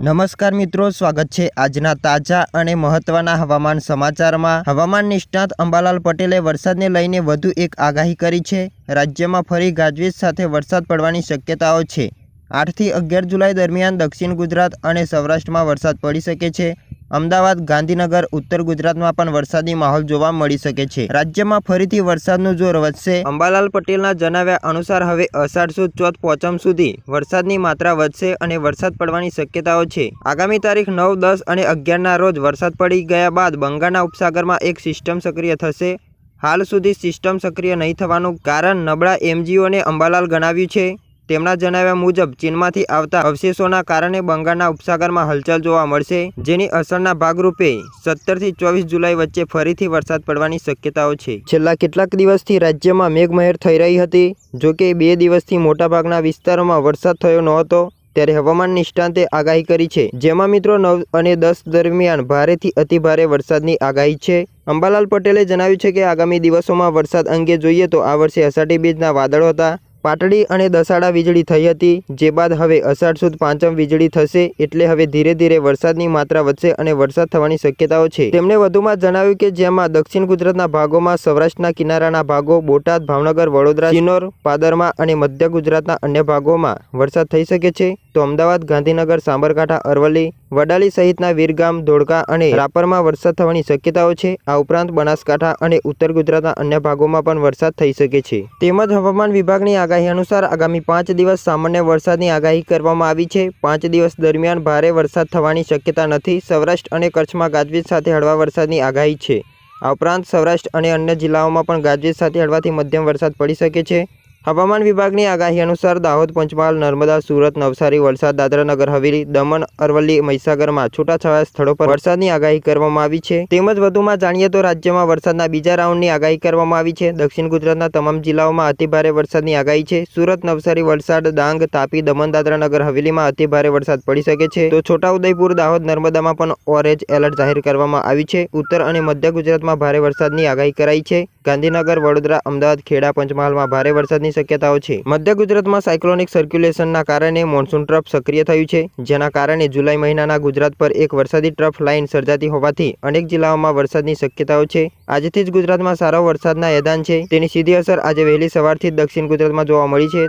નમસ્કાર મિત્રો, સ્વાગત છે આજના તાજા અને મહત્વના હવામાન સમાચારમાં. હવામાન નિષ્ણાત અંબાલાલ પટેલે વરસાદને લઈને વધુ એક આગાહી કરી છે. રાજ્યમાં ફરી ગાજવીજ સાથે વરસાદ પડવાની શક્યતાઓ છે. આઠથી અગિયાર જુલાઈ દરમિયાન દક્ષિણ ગુજરાત અને સૌરાષ્ટ્રમાં વરસાદ પડી શકે છે. અમદાવાદ, ગાંધીનગર, ઉત્તર ગુજરાતમાં પણ વરસાદી માહોલ જોવા મળી શકે છે. રાજ્યમાં ફરીથી વરસાદનું જોર વધશે. અંબાલાલ પટેલના જણાવ્યા અનુસાર હવે અષાઢ સુદ, ચોથ, પોચમ સુધી વરસાદની માત્રા વધશે અને વરસાદ પડવાની શક્યતાઓ છે. આગામી તારીખ નવ, દસ અને અગિયારના રોજ વરસાદ પડી ગયા બાદ બંગાળના ઉપસાગરમાં એક સિસ્ટમ સક્રિય થશે. હાલ સુધી સિસ્ટમ સક્રિય નહીં થવાનું કારણ નબળા એમજીઓને અંબાલાલ ગણાવ્યું છે. તેમના જણાવ્યા મુજબ, ચીનમાંથી આવતા અવશેષોના કારણે બંગાળના ઉપસાગરમાં હલચલ જોવા મળશે, જેની અસરના ભાગરૂપે સત્તરથી ચોવીસ જુલાઈ વચ્ચે ફરીથી વરસાદ પડવાની શક્યતાઓ છે. છેલ્લા કેટલાક દિવસથી રાજ્યમાં મેઘમહેર થઈ રહી હતી. જોકે બે દિવસથી મોટાભાગના વિસ્તારોમાં વરસાદ થયો નહોતો, ત્યારે હવામાન નિષ્ણાંતે આગાહી કરી છે. જેમાં મિત્રો, નવ અને દસ દરમિયાન ભારેથી અતિભારે વરસાદની આગાહી છે. અંબાલાલ પટેલે જણાવ્યું છે કે આગામી દિવસોમાં વરસાદ અંગે જોઈએ તો આ વર્ષે અષાઢી બીજના વાદળો હતા. પાટડી અને દસાડા વીજળી થઈ હતી, જે બાદ હવે અષાઢ સુદ પાંચમ વીજળી થશે, એટલે હવે ધીરે ધીરે વરસાદની માત્રા વધશે અને વરસાદ થવાની શક્યતાઓ છે. તેમણે વધુમાં જણાવ્યું કે જેમાં દક્ષિણ ગુજરાતના ભાગોમાં, સૌરાષ્ટ્રના કિનારાના ભાગો, બોટાદ, ભાવનગર, વડોદરા કિન્નોર પાદરમાં અને મધ્ય ગુજરાતના અન્ય ભાગોમાં વરસાદ થઈ શકે છે, તો અમદાવાદ, ગાંધીનગર, સાબરકાંઠા, અરવલ્લી, વડાલી સહિતના વીરગામ, ધોળકા અને રાપરમાં વરસાદ થવાની શક્યતાઓ છે. આ ઉપરાંત બનાસકાંઠા અને ઉત્તર ગુજરાતના અન્ય ભાગોમાં પણ વરસાદ થઈ શકે છે. તેમજ હવામાન વિભાગની આગાહી અનુસાર, આગામી પાંચ દિવસ સામાન્ય વરસાદની આગાહી કરવામાં આવી છે. પાંચ દિવસ દરમિયાન ભારે વરસાદ થવાની શક્યતા નથી. સૌરાષ્ટ્ર અને કચ્છમાં ગાજવીજ સાથે હળવા વરસાદની આગાહી છે. આ ઉપરાંત સૌરાષ્ટ્ર અને અન્ય જિલ્લાઓમાં પણ ગાજવીજ સાથે હળવાથી મધ્યમ વરસાદ પડી શકે છે. હવામાન વિભાગની આગાહી અનુસાર દાહોદ, પંચમહાલ, નર્મદા, સુરત, નવસારી, વલસાડ, દાદરાનગર, હવેલી, દમણ, અરવલ્લી, મહીસાગરમાં છૂટાછવાયા સ્થળો પર વરસાદની આગાહી કરવામાં આવી છે. તેમજ વધુમાં જાણીએ તો રાજ્યમાં વરસાદના બીજા રાઉન્ડની આગાહી કરવામાં આવી છે. દક્ષિણ ગુજરાતના તમામ જિલ્લાઓમાં અતિભારે વરસાદની આગાહી છે. સુરત, નવસારી, વલસાડ, ડાંગ, તાપી, દમણ, દાદરાનગર, હવેલીમાં અતિભારે વરસાદ પડી શકે છે. તો છોટાઉદેપુર, દાહોદ, નર્મદામાં પણ ઓરેન્જ એલર્ટ જાહેર કરવામાં આવી છે. ઉત્તર અને મધ્ય ગુજરાતમાં ભારે વરસાદની આગાહી કરાઈ છે. ગાંધીનગર, વડોદરા, અમદાવાદ, ખેડા, પંચમહાલમાં ભારે વરસાદની શક્યતાઓ છે. મધ્ય ગુજરાતમાં સાયક્લોનિક સર્ક્યુલેશનના કારણે મોન્સૂન ટ્રફ સક્રિય થયું છે, જેના કારણે જુલાઈ મહિનાના ગુજરાત પર એક વરસાદી ટ્રફ લાઇન સર્જાતી હોવાથી અનેક જિલ્લાઓમાં વરસાદની શક્યતાઓ છે. આજથી જ ગુજરાતમાં સારો વરસાદના એદાન છે. તેની સીધી અસર આજે વહેલી સવારથી દક્ષિણ ગુજરાતમાં જોવા મળી છે.